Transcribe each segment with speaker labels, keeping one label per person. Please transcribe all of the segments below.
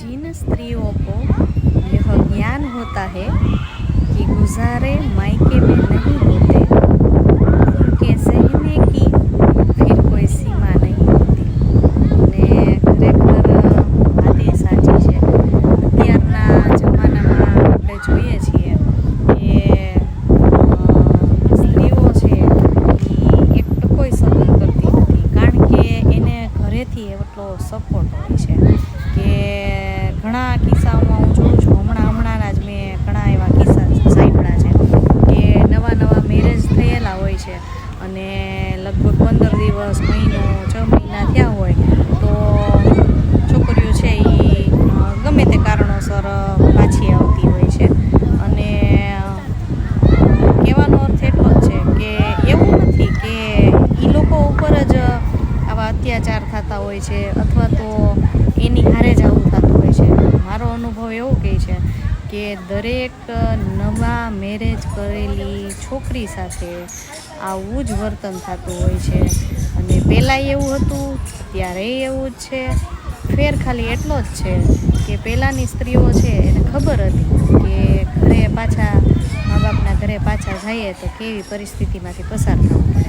Speaker 1: जिन स्त्रियों को यह ज्ञान होता है कि गुजारे मायके में नहीं होते उनके सहने की फिर કોઈ સીમા નહીં હોતી ને ખરેખર વાત એ સાચી છે અત્યારના જમાનામાં આપણે જોઈએ છીએ કે અ, સ્ત્રીઓ છે એ એક ટકોય સહન કરતી નથી કારણ કે એને ઘરેથી એટલો સપોર્ટ હોય છે કે ઘણા કિસ્સાઓમાં હું જોઉં છું, હમણાં હમણાંના જ મેં ઘણા એવા કિસ્સા સાંભળ્યા છે કે નવા નવા મેરેજ થયેલા હોય છે અને લગભગ પંદર દિવસ, મહિનો, છ મહિના થયા હોય, તો છોકરીઓ છે એ ગમે તે કારણોસર પાછી આવતી હોય છે. અને કહેવાનો અર્થ એટલો જ છે કે એવું નથી કે એ લોકો ઉપર જ આવા અત્યાચાર થતા હોય છે અથવા તો એની હારે જ આવું થતું હોય છે. મારો અનુભવ એવો કહે છે કે દરેક નવા મેરેજ કરેલી છોકરી સાથે આવું જ વર્તન થતું હોય છે. અને પહેલાં એવું હતું, ત્યારે એવું જ છે. ફેર ખાલી એટલો જ છે કે પહેલાંની સ્ત્રીઓ છે એને ખબર હતી કે ઘરે પાછા મા બાપના ઘરે પાછા જઈએ તો કેવી પરિસ્થિતિમાંથી પસાર થવું.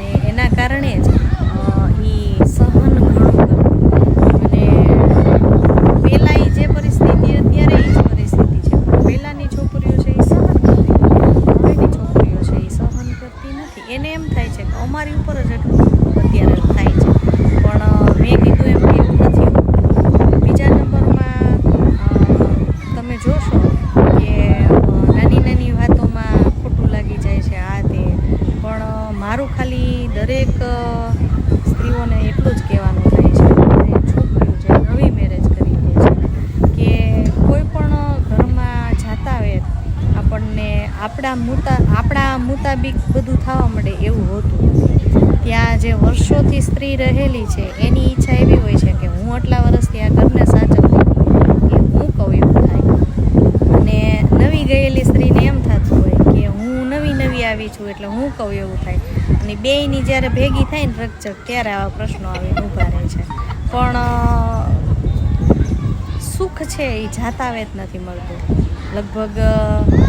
Speaker 1: અને એના કારણે જ એ સહન અને પહેલાં એ જે પરિસ્થિતિ અત્યારે એ જ પરિસ્થિતિ છે. પહેલાંની છોકરીઓ છે એ સહન કરતી હવેની છોકરીઓ છે એ સહન કરતી નથી. એને એમ થાય છે કે અમારી ઉપર જ એટલું અત્યારે થાય છે પણ અ, મેં કીધું એમ કે એવું નથી હોતું. બીજા નંબરમાં અ, તમે જોશો કે અ, નાની નાની વાતોમાં ખોટું લાગી જાય છે આ તે પણ અ, મારું ખાલી દરેક સ્ત્રીઓને એટલું જ કહેવાનું થાય છે. છોકરીઓ જે નવી મેરેજ કરી દે છે, કે કોઈ પણ ઘરમાં જાતા હોય, આપણને આપણા મુતા, આપણા મુતાબિક બધું થવા મળે એવું હોતું ત્યાં જે વર્ષોથી સ્ત્રી રહેલી છે, એની ઈચ્છા એવી હોય છે કે હું આટલા વર્ષથી આ ઘરને સાચવતી એ હું કહું એવું થાય. અને નવી ગયેલી સ્ત્રીને એમ થતું હોય કે હું નવી નવી છું એટલે હું કહું એવું થાય. અને બેયની જ્યારે ભેગી થાય ને રકચક ત્યારે આવા પ્રશ્નો આવીને ઊભા રહે છે. પણ સુખ છે એ જાતાવે જ નથી મળતું. લગભગ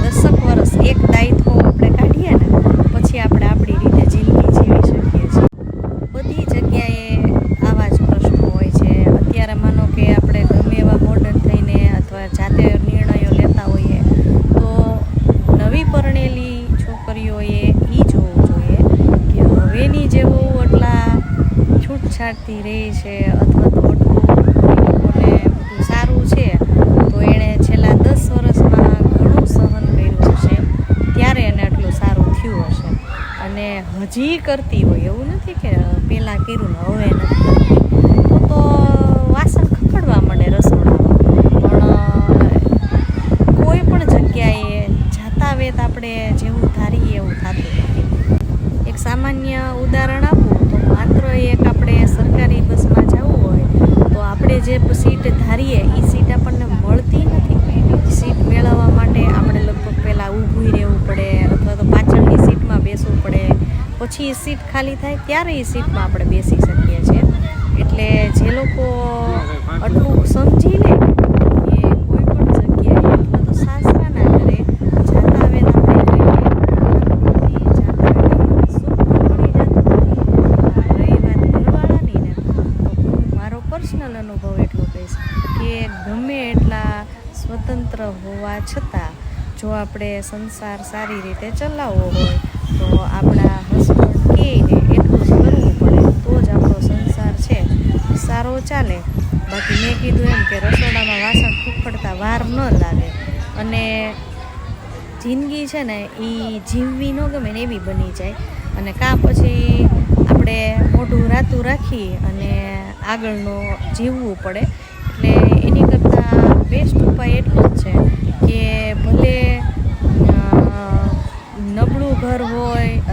Speaker 1: દસક વર્ષ એક દાયિત્વ આપણે કાઢીએ ને, પછી આપણે આપણી રીતે જિંદગી જીવી શકીએ છીએ બધી જગ્યાએ આવા જ પ્રશ્નો હોય છે અત્યારે માનો કે આપણે ગમે એવા મોડર્ન થઈને અથવા જાતે નિર્ણયો લેતા હોઈએ તો નવી પરણેલી છોકરીઓએ એ જોવું જોઈએ કે હવેની જેવો એટલા છૂટછાટથી રહે છે અથવા તો લોકોને સારું છે, તો એણે છેલ્લા દસ વર્ષમાં ઘણું સહન કર્યું હશે. ત્યારે એને આટલું સારું થયું હશે. અને હજી કરતી હોય એવું નથી કે પહેલાં કર્યું ને હવે નથી કરતી તો તો વાસણ ખખડવા માંડે રસોડામાં પણ કોઈ પણ જગ્યાએ જાતા વેત આપણે જેવું ધારીએ એવું થતું નથી એક સામાન્ય ઉદાહરણ આપું તો માત્ર એક આપણે સરકારી બસમાં જવું હોય તો આપણે જે સીટ ધારીએ એ સીટ આપણને મળતી નથી સીટ મેળવવા માટે આપણે લગભગ પહેલાં ઊભું રહેવું પડે અથવા તો પાછળની સીટમાં બેસવું પડે પછી એ સીટ ખાલી થાય ત્યારે એ સીટમાં આપણે બેસી શકીએ છીએ. એટલે જે લોકો આટલું સમજી લે કે કોઈ પણ જગ્યાએ અથવા તો સાસરાના ઘરે જાતા વેત આપણે કહીએ મારો પર્સનલ અનુભવ એટલો કહીશ કે ગમે એટલા સ્વતંત્ર હોવા છતાં જો આપણે સંસાર સારી રીતે ચલાવવો હોય તો આપણા કહે એટલું જ કરવું પડે. તો જ આપણો સંસાર છે. સારો ચાલે. બાકી મેં કીધું એમ કે રસોડામાં વાસણ ખુખડતા વાર ન લાગે. અને જિંદગી છે ને એ જીવવી ન ગમે ને એવી બની જાય. અને કાં પછી આપણે મોઢું રાતું રાખી અને આગળનો જીવવું પડે. એટલે એની કરતાં બેસ્ટ ઉપાય એટલો જ છે કે ભલે નબળું ઘર હોય